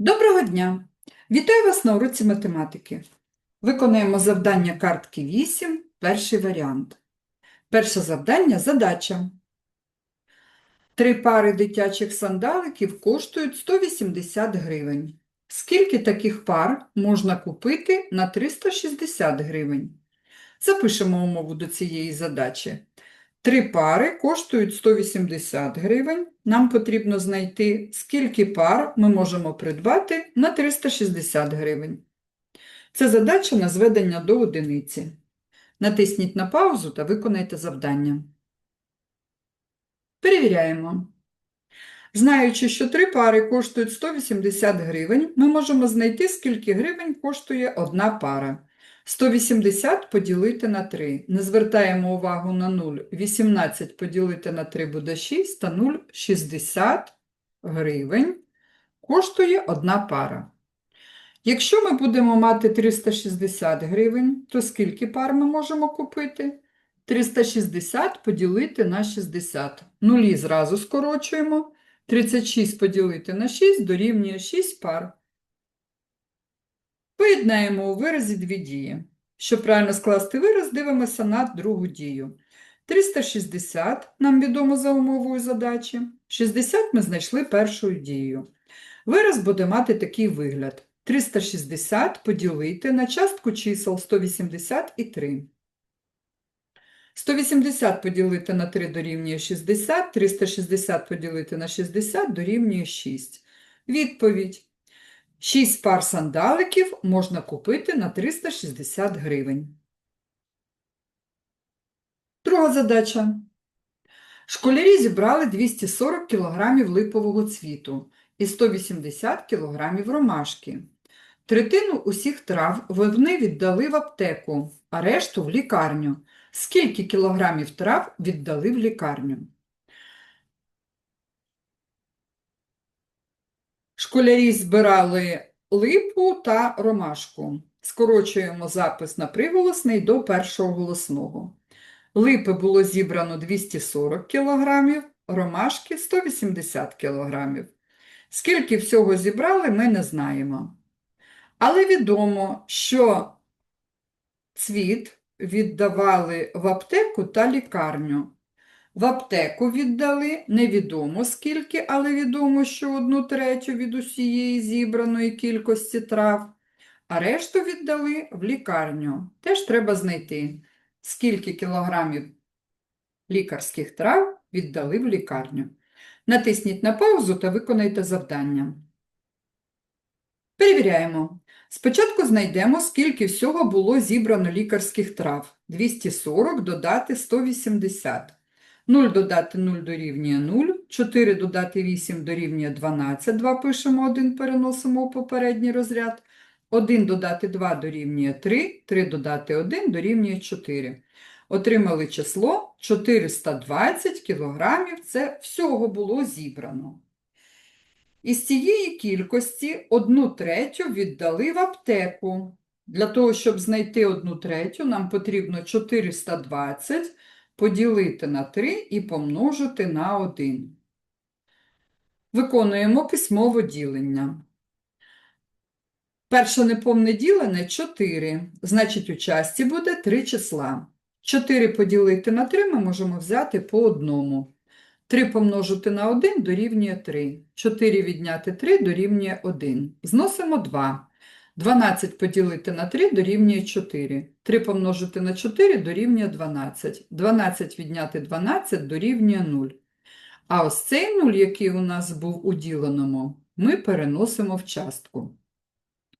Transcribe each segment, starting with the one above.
Доброго дня! Вітаю вас на уроці математики. Виконаємо завдання картки 8, перший варіант. Перше завдання – задача. Три пари дитячих сандаликів коштують 180 гривень. Скільки таких пар можна купити на 360 гривень? Запишемо умову до цієї задачі. Три пари коштують 180 гривень. Нам потрібно знайти, скільки пар ми можемо придбати на 360 гривень. Це задача на зведення до одиниці. Натисніть на паузу та виконайте завдання. Перевіряємо. Знаючи, що три пари коштують 180 гривень, ми можемо знайти, скільки гривень коштує одна пара. 180 поділити на 3. Не звертаємо увагу на 0. 18 поділити на 3 буде 6, та 0 – 60 гривень коштує одна пара. Якщо ми будемо мати 360 гривень, то скільки пар ми можемо купити? 360 поділити на 60. Нулі зразу скорочуємо. 36 поділити на 6 дорівнює 6 пар. Поєднаємо у виразі дві дії. Щоб правильно скласти вираз, дивимося на другу дію. 360 нам відомо за умовою задачі. 60 ми знайшли першою дією. Вираз буде мати такий вигляд. 360 поділити на частку чисел 180 і 3. 180 поділити на 3 дорівнює 60, 360 поділити на 60 дорівнює 6. Відповідь. 6 пар сандаликів можна купити на 360 гривень. Друга задача. Школярі зібрали 240 кг липового цвіту і 180 кг ромашки. Третину усіх трав вони віддали в аптеку, а решту в лікарню. Скільки кілограмів трав віддали в лікарню? Школярі збирали липу та ромашку. Скорочуємо запис на приголосний до першого голосного. Липи було зібрано 240 кг, ромашки 180 кг. Скільки всього зібрали, ми не знаємо. Але відомо, що цвіт віддавали в аптеку та лікарню. В аптеку віддали невідомо скільки, але відомо, що одну третю від усієї зібраної кількості трав, а решту віддали в лікарню. Теж треба знайти, скільки кілограмів лікарських трав віддали в лікарню. Натисніть на паузу та виконайте завдання. Перевіряємо. Спочатку знайдемо, скільки всього було зібрано лікарських трав. 240 додати 180. 0 додати 0 дорівнює 0, 4 додати 8 дорівнює 12, 2 пишемо 1, переносимо у попередній розряд. 1 додати 2 дорівнює 3, 3 додати 1 дорівнює 4. Отримали число 420 кілограмів, це всього було зібрано. Із цієї кількості одну третю віддали в аптеку. Для того, щоб знайти одну третю, нам потрібно 420 поділити на 3 і помножити на 1. Виконуємо письмове ділення. Перше неповне ділене 4, значить у часті буде 3 числа. 4 поділити на 3 ми можемо взяти по одному. 3 помножити на 1 дорівнює 3. 4 відняти 3 дорівнює 1. Зносимо 2. 12 поділити на 3 дорівнює 4. 3 помножити на 4 дорівнює 12. 12 відняти 12 дорівнює 0. А ось цей 0, який у нас був у діленому, ми переносимо в частку.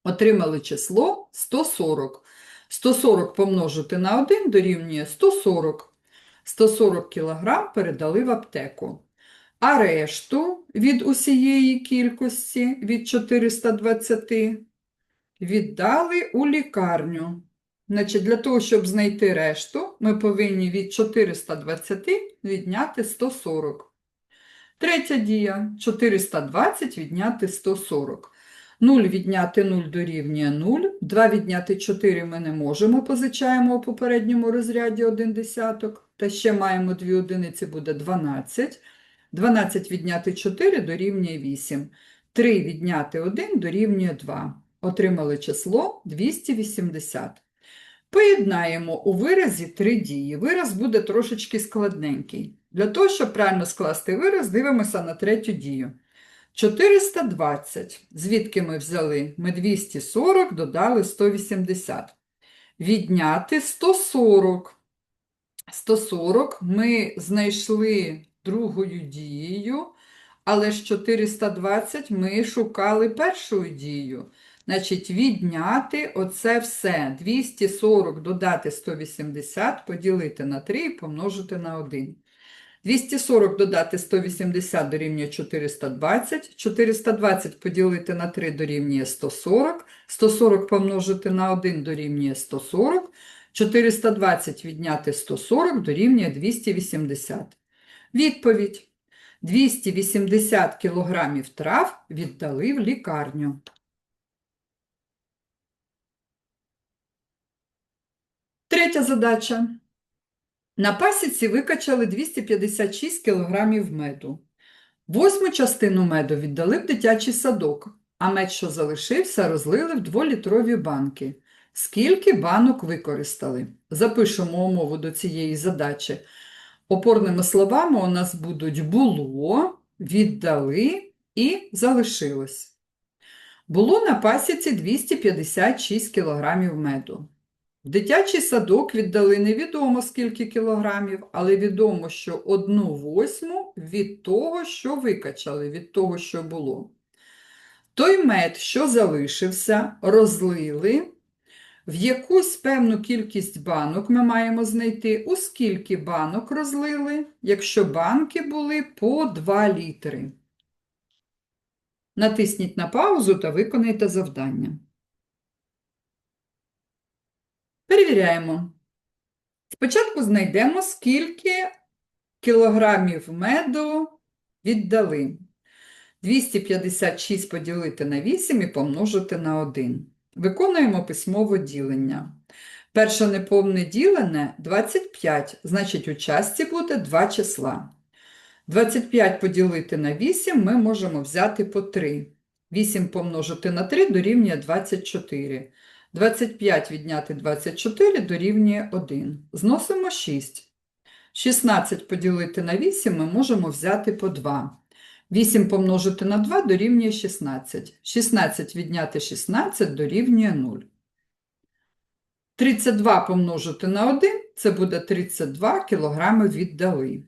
Отримали число 140. 140 помножити на 1 дорівнює 140. 140 кг передали в аптеку. А решту від усієї кількості від 420 віддали у лікарню. Значить, для того, щоб знайти решту, ми повинні від 420 відняти 140. Третя дія 420 відняти 140. 0 відняти 0 дорівнює 0, 2 відняти 4 ми не можемо, позичаємо у попередньому розряді 1 десяток, та ще маємо 2 одиниці, буде 12. 12 відняти 4 дорівнює 8. 3 відняти 1 дорівнює 2. Отримали число 280. Поєднаємо у виразі три дії. Вираз буде трошечки складненький. Для того, щоб правильно скласти вираз, дивимося на третю дію. 420. Звідки ми взяли? Ми 240 додали 180. Відняти 140. 140 ми знайшли другою дією, але ж 420 ми шукали першою дією. Значить, відняти оце все. 240 додати 180, поділити на 3 і помножити на 1. 240 додати 180 дорівнює 420, 420 поділити на 3 дорівнює 140, 140 помножити на 1 дорівнює 140, 420 відняти 140 дорівнює 280. Відповідь. 280 кілограмів трав віддали в лікарню. Третя задача. На пасіці викачали 256 кілограмів меду. Восьму частину меду віддали в дитячий садок, а мед, що залишився, розлили в дволітрові банки. Скільки банок використали? Запишемо умову до цієї задачі. Опорними словами у нас будуть було, віддали і залишилось. Було на пасіці 256 кілограмів меду. В дитячий садок віддали невідомо скільки кілограмів, але відомо, що одну восьму від того, що викачали, від того, що було. Той мед, що залишився, розлили. В якусь певну кількість банок ми маємо знайти, у скільки банок розлили, якщо банки були по 2 літри. Натисніть на паузу та виконайте завдання. Перевіряємо. Спочатку знайдемо, скільки кілограмів меду віддали. 256 поділити на 8 і помножити на 1. Виконуємо письмове ділення. Перше неповне ділене 25, значить у частці буде 2 числа. 25 поділити на 8 ми можемо взяти по 3. 8 помножити на 3 дорівнює 24. 25 відняти 24 дорівнює 1. Зносимо 6. 16 поділити на 8 ми можемо взяти по 2. 8 помножити на 2 дорівнює 16. 16 відняти 16 дорівнює 0. 32 помножити на 1 це буде 32 кг віддали.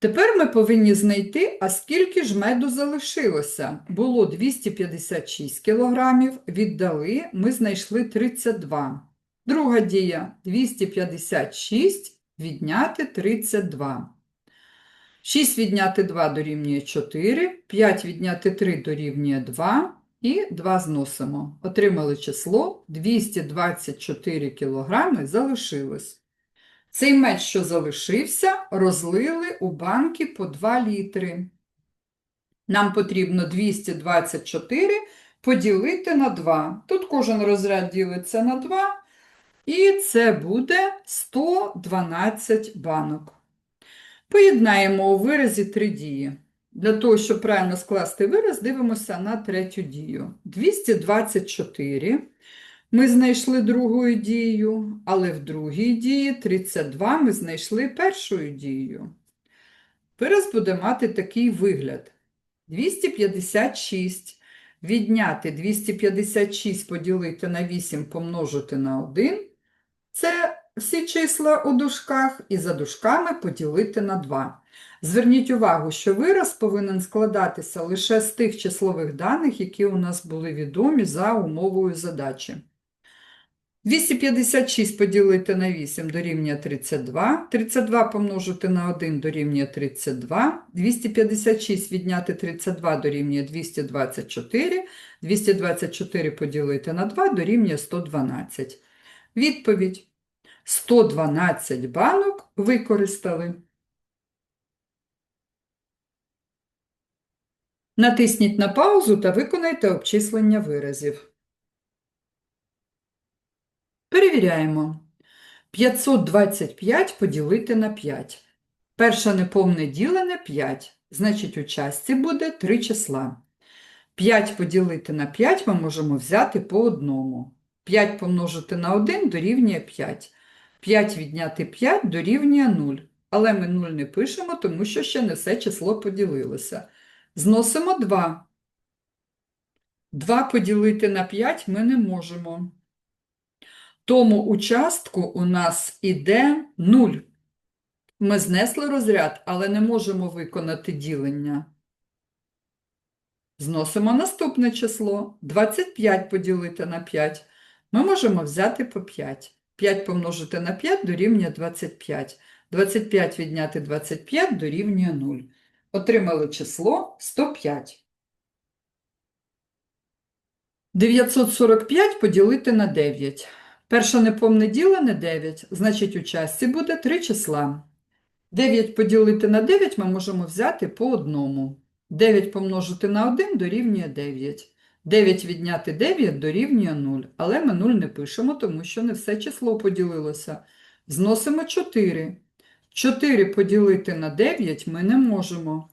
Тепер ми повинні знайти, а скільки ж меду залишилося. Було 256 кг, віддали, ми знайшли 32. Друга дія 256 відняти 32. 6 відняти 2 дорівнює 4, 5 відняти 3 дорівнює 2 і 2 зносимо. Отримали число 224 кг залишилось. Цей меч, що залишився, розлили у банки по 2 літри. Нам потрібно 224 поділити на 2. Тут кожен розряд ділиться на 2, і це буде 112 банок. Поєднаємо у виразі три дії. Для того, щоб правильно скласти вираз, дивимося на третю дію. 224. Ми знайшли другою дією, але в другій дії 32 ми знайшли першою дією. Вираз буде мати такий вигляд. 256. Відняти 256 поділити на 8 помножити на 1. Це всі числа у дужках і за дужками поділити на 2. Зверніть увагу, що вираз повинен складатися лише з тих числових даних, які у нас були відомі за умовою задачі. 256 поділити на 8 дорівнює 32, 32 помножити на 1 дорівнює 32, 256 відняти 32 дорівнює 224, 224 поділити на 2 дорівнює 112. Відповідь. 112 банок використали. Натисніть на паузу та виконайте обчислення виразів. Перевіряємо. 525 поділити на 5. Перше неповне ділене 5. Значить, у частці буде 3 числа. 5 поділити на 5 ми можемо взяти по одному. 5 помножити на 1 дорівнює 5. 5 відняти 5 дорівнює 0. Але ми 0 не пишемо, тому що ще не все число поділилося. Зносимо 2. 2 поділити на 5 ми не можемо. Тому у частку у нас іде 0. Ми знесли розряд, але не можемо виконати ділення. Зносимо наступне число. 25 поділити на 5. Ми можемо взяти по 5. 5 помножити на 5 дорівнює 25. 25 відняти 25 дорівнює 0. Отримали число 105. 945 поділити на 9. Перше неповне ділене 9, значить у частці буде 3 числа. 9 поділити на 9 ми можемо взяти по одному. 9 помножити на 1 дорівнює 9. 9 відняти 9 дорівнює 0, але ми 0 не пишемо, тому що не все число поділилося. Зносимо 4. 4 поділити на 9 ми не можемо.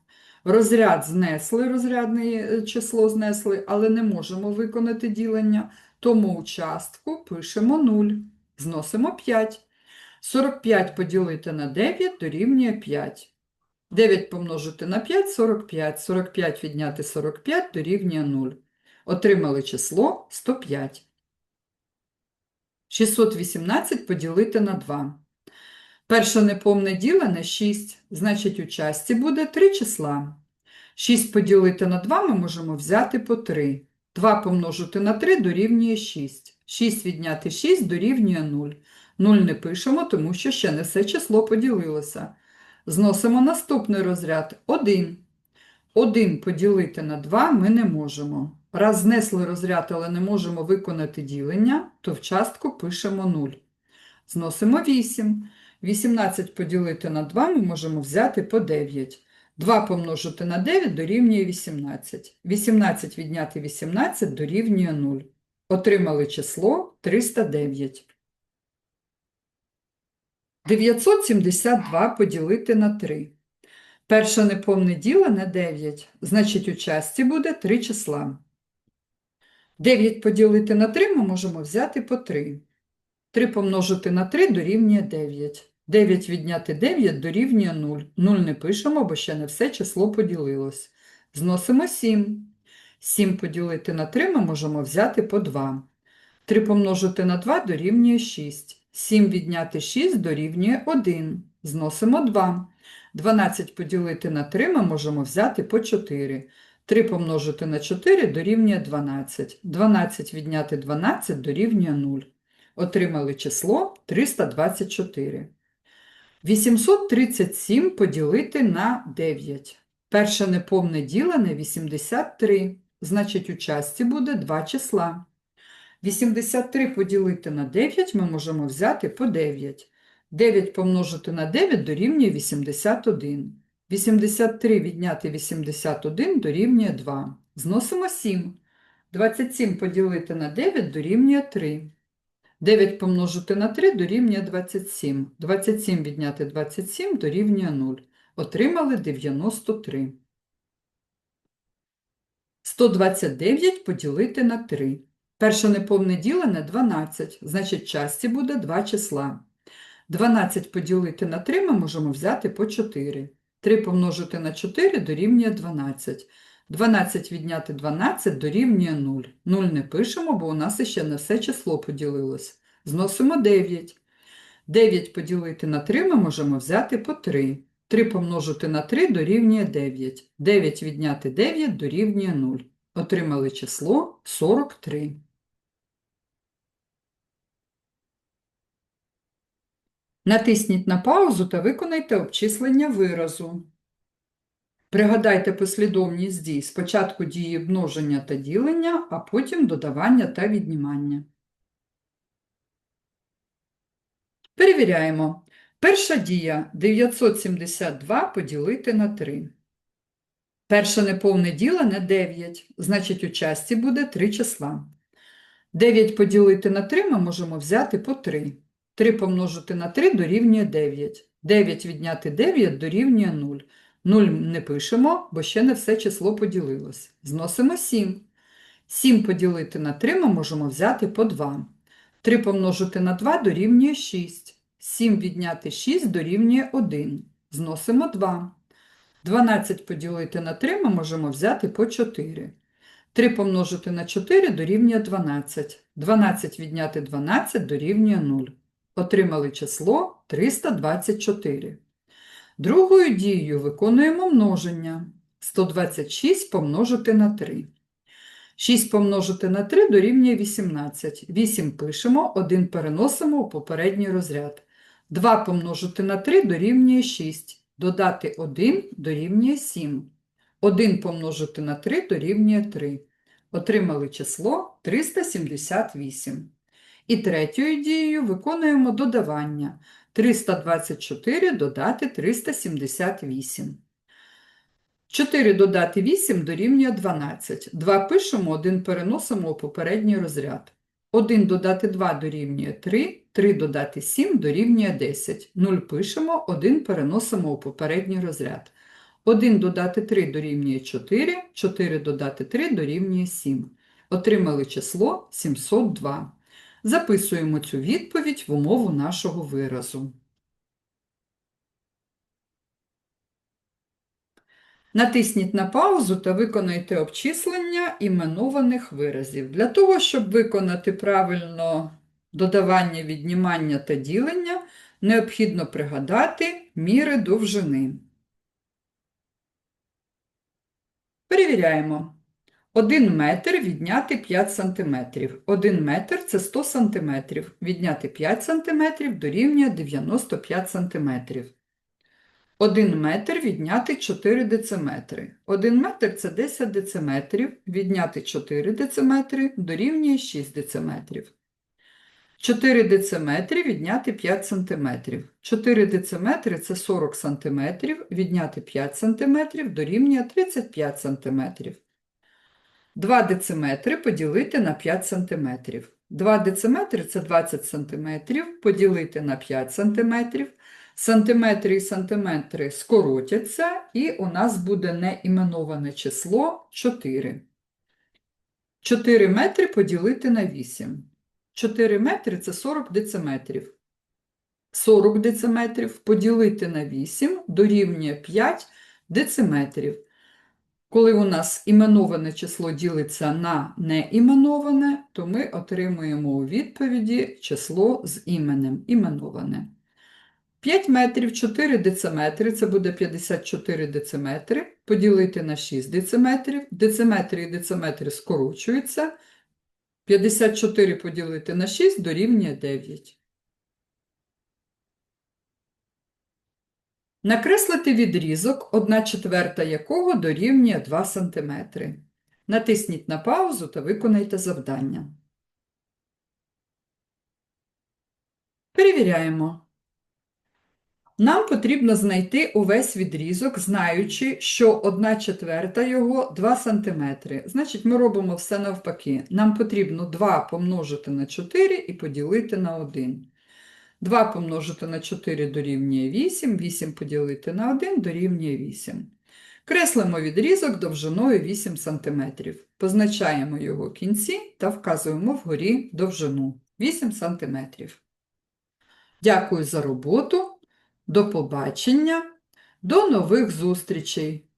Розряд знесли, розрядне е, число знесли, але не можемо виконати ділення, тому у частку пишемо 0. Зносимо 5. 45 поділити на 9 дорівнює 5. 9 помножити на 5 – 45. 45 відняти 45 дорівнює 0. Отримали число 105. 618 поділити на 2. Перше неповне ділене 6, значить у частці буде 3 числа. 6 поділити на 2 ми можемо взяти по 3. 2 помножити на 3 дорівнює 6. 6 відняти 6 дорівнює 0. 0 не пишемо, тому що ще не все число поділилося. Зносимо наступний розряд 1. 1 поділити на 2 ми не можемо. Раз знесли розряд, але не можемо виконати ділення, то в частку пишемо 0. Зносимо 8. 18 поділити на 2 ми можемо взяти по 9. 2 помножити на 9 дорівнює 18. 18 відняти 18 дорівнює 0. Отримали число 309. 972 поділити на 3. Перше неповне ділене 9, значить у частці буде 3 числа. 9 поділити на 3 ми можемо взяти по 3. 3 помножити на 3 дорівнює 9. 9 відняти 9 дорівнює 0. 0 не пишемо, бо ще не все число поділилось. Зносимо 7. 7 поділити на 3 ми можемо взяти по 2. 3 помножити на 2 дорівнює 6. 7 відняти 6 дорівнює 1. Зносимо 2. 12 поділити на 3 ми можемо взяти по 4. 3 помножити на 4 дорівнює 12. 12 відняти 12 дорівнює 0. Отримали число 324. 837 поділити на 9. Перше неповне ділене 83, значить у частці буде 2 числа. 83 поділити на 9 ми можемо взяти по 9. 9 помножити на 9 дорівнює 81. 83 відняти 81 дорівнює 2. Зносимо 7. 27 поділити на 9 дорівнює 3. 9 помножити на 3 дорівнює 27. 27 відняти 27 дорівнює 0. Отримали 93. 129 поділити на 3. Перше неповне ділене 12, значить часті буде 2 числа. 12 поділити на 3 ми можемо взяти по 4. 3 помножити на 4 дорівнює 12. 12 відняти 12 дорівнює 0. 0 не пишемо, бо у нас іще не все число поділилось. Зносимо 9. 9 поділити на 3 ми можемо взяти по 3. 3 помножити на 3 дорівнює 9. 9 відняти 9 дорівнює 0. Отримали число 43. Натисніть на паузу та виконайте обчислення виразу. Пригадайте послідовність дій. Спочатку дії множення та ділення, а потім додавання та віднімання. Перевіряємо. Перша дія 972 поділити на 3. Перше неповне ділене 9, значить у часті буде 3 числа. 9 поділити на 3 ми можемо взяти по 3. 3 помножити на 3 дорівнює 9. 9 відняти 9 дорівнює 0. 0 не пишемо, бо ще не все число поділилось. Зносимо 7. 7 поділити на 3 ми можемо взяти по 2. 3 помножити на 2 дорівнює 6. 7 відняти 6 дорівнює 1. Зносимо 2. 12 поділити на 3 ми можемо взяти по 4. 3 помножити на 4 дорівнює 12. 12 відняти 12 дорівнює 0. Отримали число 324. Другою дією виконуємо множення. 126 помножити на 3. 6 помножити на 3 дорівнює 18. 8 пишемо, 1 переносимо у попередній розряд. 2 помножити на 3 дорівнює 6. Додати 1 дорівнює 7. 1 помножити на 3 дорівнює 3. Отримали число 378. І третьою дією виконуємо додавання. 324 додати 378. 4 додати 8 дорівнює 12. 2 пишемо, 1 переносимо у попередній розряд. 1 додати 2 дорівнює 3, 3 додати 7 дорівнює 10. 0 пишемо, 1 переносимо у попередній розряд. 1 додати 3 дорівнює 4, 4 додати 3 дорівнює 7. Отримали число 702. Записуємо цю відповідь в умову нашого виразу. Натисніть на паузу та виконайте обчислення іменованих виразів. Для того, щоб виконати правильно додавання, віднімання та ділення, необхідно пригадати міри довжини. Перевіряємо. 1 метр відняти 5 сантиметрів. 1 метр – це 100 сантиметрів. Відняти 5 сантиметрів дорівнює 95 сантиметрів. 1 метр відняти 4 дециметри. 1 метр – це 10 дециметрів. Відняти 4 дециметри дорівнює 6 дециметрів. 4 дециметри відняти 5 сантиметрів. 4 дециметри – це 40 сантиметрів. Відняти 5 сантиметрів дорівнює 35 сантиметрів. 2 дециметри поділити на 5 сантиметрів. 2 дециметри – це 20 сантиметрів, поділити на 5 сантиметрів. Сантиметри і сантиметри скоротяться, і у нас буде неіменоване число 4. 4 метри поділити на 8. 4 метри – це 40 дециметрів. 40 дециметрів поділити на 8 дорівнює 5 дециметрів. Коли у нас іменоване число ділиться на неіменоване, то ми отримуємо у відповіді число з іменем іменоване. 5 метрів 4 дециметри, це буде 54 дециметри, поділити на 6 дециметрів. Дециметри і дециметри скорочуються. 54 поділити на 6 дорівнює 9. Накреслити відрізок, 1 четверта якого дорівнює 2 см. Натисніть на паузу та виконайте завдання. Перевіряємо. Нам потрібно знайти увесь відрізок, знаючи, що 1 четверта його 2 см. Значить, ми робимо все навпаки. Нам потрібно 2 помножити на 4 і поділити на 1. 2 помножити на 4 дорівнює 8, 8 поділити на 1 дорівнює 8. Креслимо відрізок довжиною 8 см. Позначаємо його кінці та вказуємо вгорі довжину 8 см. Дякую за роботу. До побачення, до нових зустрічей!